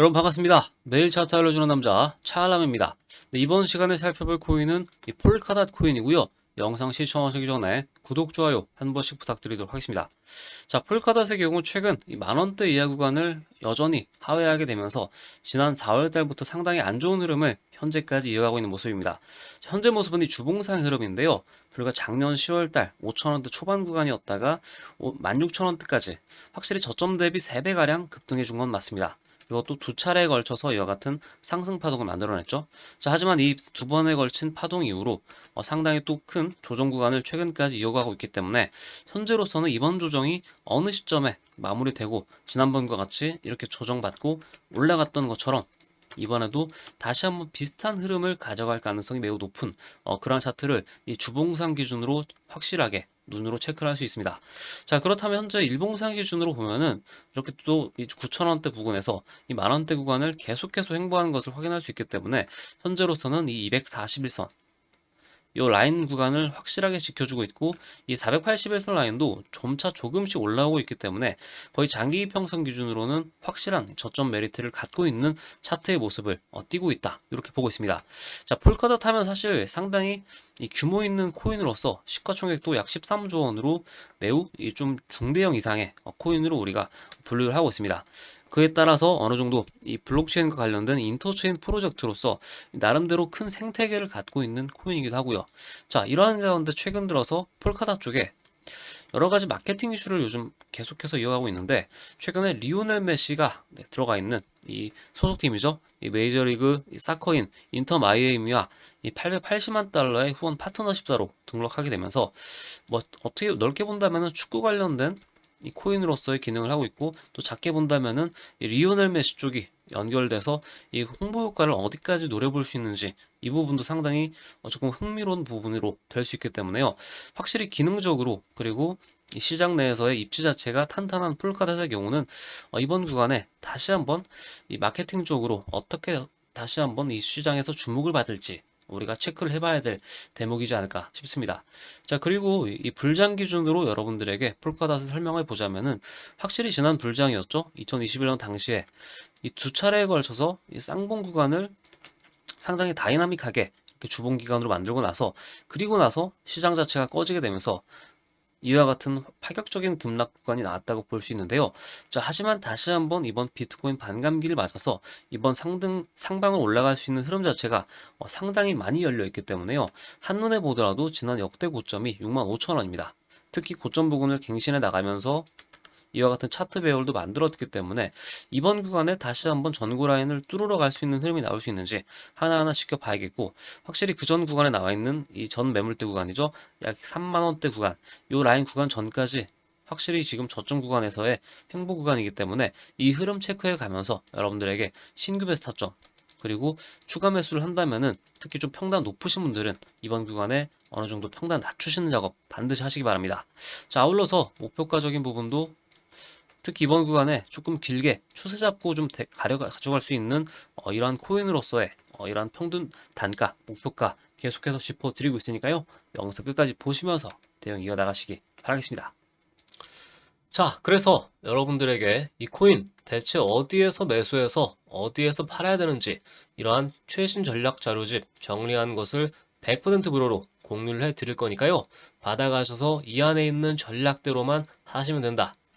여러분 반갑습니다. 매일 차트 알려주는 남자 차알람입니다. 네, 이번 시간에 살펴볼 코인은 이 폴카닷 코인이고요. 영상 시청하시기 전에 구독, 좋아요 한 번씩 부탁드리도록 하겠습니다. 자, 폴카닷의 경우 최근 이 만원대 이하 구간을 여전히 하회하게 되면서 지난 4월 달부터 상당히 안 좋은 흐름을 현재까지 이어가고 있는 모습입니다. 현재 모습은 이 주봉상 흐름인데요. 불과 작년 10월 달 5천원대 초반 구간이었다가 16,000원대까지 확실히 저점 대비 3배가량 급등해 준 건 맞습니다. 이것도 두 차례에 걸쳐서 이와 같은 상승 파동을 만들어냈죠. 자, 하지만 이 두 번에 걸친 파동 이후로 어, 상당히 또 큰 조정 구간을 최근까지 이어가고 있기 때문에 현재로서는 이번 조정이 어느 시점에 마무리되고 지난번과 같이 이렇게 조정받고 올라갔던 것처럼 이번에도 다시 한번 비슷한 흐름을 가져갈 가능성이 매우 높은 어, 그러한 차트를 이 주봉상 기준으로 확실하게 눈으로 체크를 할 수 있습니다. 자 그렇다면 현재 일봉상 기준으로 보면은 이렇게 또이 9천원대 부근에서 이 만원대 구간을 계속해서 횡보하는 것을 확인할 수 있기 때문에 현재로서는 이 241선 이 라인 구간을 확실하게 지켜주고 있고 이 481선 라인도 점차 조금씩 올라오고 있기 때문에 거의 장기 이평선 기준으로는 확실한 저점 메리트를 갖고 있는 차트의 모습을 어, 띄고 있다 이렇게 보고 있습니다. 자 폴카닷 하면 사실 상당히 이 규모 있는 코인으로서 시가총액도 약 13조 원으로 매우 이좀 중대형 이상의 어, 코인으로 우리가 분류를 하고 있습니다. 그에 따라서 어느 정도 이 블록체인과 관련된 인터체인 프로젝트로서 나름대로 큰 생태계를 갖고 있는 코인이기도 하고요. 자, 이러한 가운데 최근 들어서 폴카닷 쪽에 여러 가지 마케팅 이슈를 요즘 계속해서 이어가고 있는데 최근에 리오넬 메시가 네, 들어가 있는 이 소속팀이죠. 이 메이저리그 이 사커인 인터 마이애미와 이 880만 달러의 후원 파트너십사로 등록하게 되면서 뭐 어떻게 넓게 본다면은 축구 관련된 이 코인으로서의 기능을 하고 있고 또 작게 본다면은 이 리오넬 메시 쪽이 연결돼서 이 홍보 효과를 어디까지 노려볼 수 있는지 이 부분도 상당히 어, 조금 흥미로운 부분으로 될 수 있기 때문에요. 확실히 기능적으로 그리고 이 시장 내에서의 입지 자체가 탄탄한 풀카닷의 경우는 어, 이번 구간에 다시 한번 이 마케팅 쪽으로 어떻게 다시 한번 이 시장에서 주목을 받을지 우리가 체크를 해봐야 될 대목이지 않을까 싶습니다. 자 그리고 이 불장 기준으로 여러분들에게 폴카닷을 설명해 보자면은 확실히 지난 불장이었죠. 2021년 당시에 이 두 차례에 걸쳐서 이 쌍봉 구간을 상당히 다이나믹하게 주봉 기간으로 만들고 나서 그리고 나서 시장 자체가 꺼지게 되면서 이와 같은 파격적인 급락 구간이 나왔다고 볼 수 있는데요. 자, 하지만 다시 한번 이번 비트코인 반감기를 맞아서 이번 상등 상방을 올라갈 수 있는 흐름 자체가 어, 상당히 많이 열려 있기 때문에요. 한눈에 보더라도 지난 역대 고점이 65,000원입니다. 특히 고점 부근을 갱신해 나가면서 이와 같은 차트 배열도 만들었기 때문에 이번 구간에 다시 한번 전고 라인을 뚫으러 갈 수 있는 흐름이 나올 수 있는지 하나하나 지켜봐야겠고 확실히 그 전 구간에 나와 있는 이 전 매물대 구간이죠 약 3만 원대 구간 요 라인 구간 전까지 확실히 지금 저점 구간에서의 횡보 구간이기 때문에 이 흐름 체크해 가면서 여러분들에게 신규 베스트 타점 그리고 추가 매수를 한다면은 특히 좀 평단 높으신 분들은 이번 구간에 어느 정도 평단 낮추시는 작업 반드시 하시기 바랍니다. 자, 아울러서 목표가적인 부분도 특히 이번 구간에 조금 길게 추세 잡고 좀 대- 가려 가져갈 수 있는 어, 이러한 코인으로서의 어, 이러한 평균 단가, 목표가 계속해서 짚어드리고 있으니까요. 영상 끝까지 보시면서 대응 이어나가시기 바라겠습니다. 자, 그래서 여러분들에게 이 코인 대체 어디에서 매수해서 어디에서 팔아야 되는지 이러한 최신 전략 자료집 정리한 것을 100% 무료로 공유를 해 드릴 거니까요. 받아가셔서 이 안에 있는 전략대로만 하시면 된다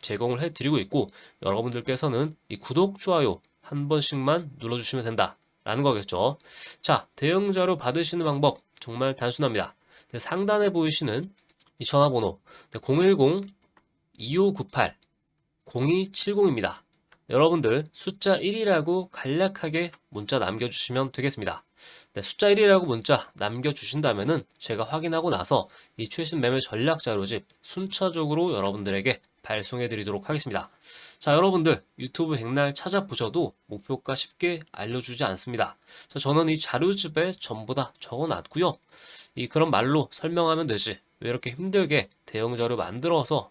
제공을 해드리고 있고 여러분들께서는 이 구독, 좋아요 한 번씩만 눌러주시면 된다 라는 거겠죠. 자, 대응 자료 받으시는 방법 정말 단순합니다. 네, 상단에 보이시는 이 전화번호 010 2598 0270입니다. 여러분들 숫자 1이라고 간략하게 문자 남겨주시면 되겠습니다. 네, 숫자 1이라고 문자 남겨주신다면은 제가 확인하고 나서 이 최신 매매 전략 자료집 순차적으로 여러분들에게 발송해 드리도록 하겠습니다. 자, 여러분들 유튜브 백날 찾아보셔도 목표가 쉽게 알려주지 않습니다. 자, 저는 이 자료집에 전부 다 적어놨고요. 이 그런 말로 설명하면 되지. 왜 이렇게 힘들게 대형 자료 만들어서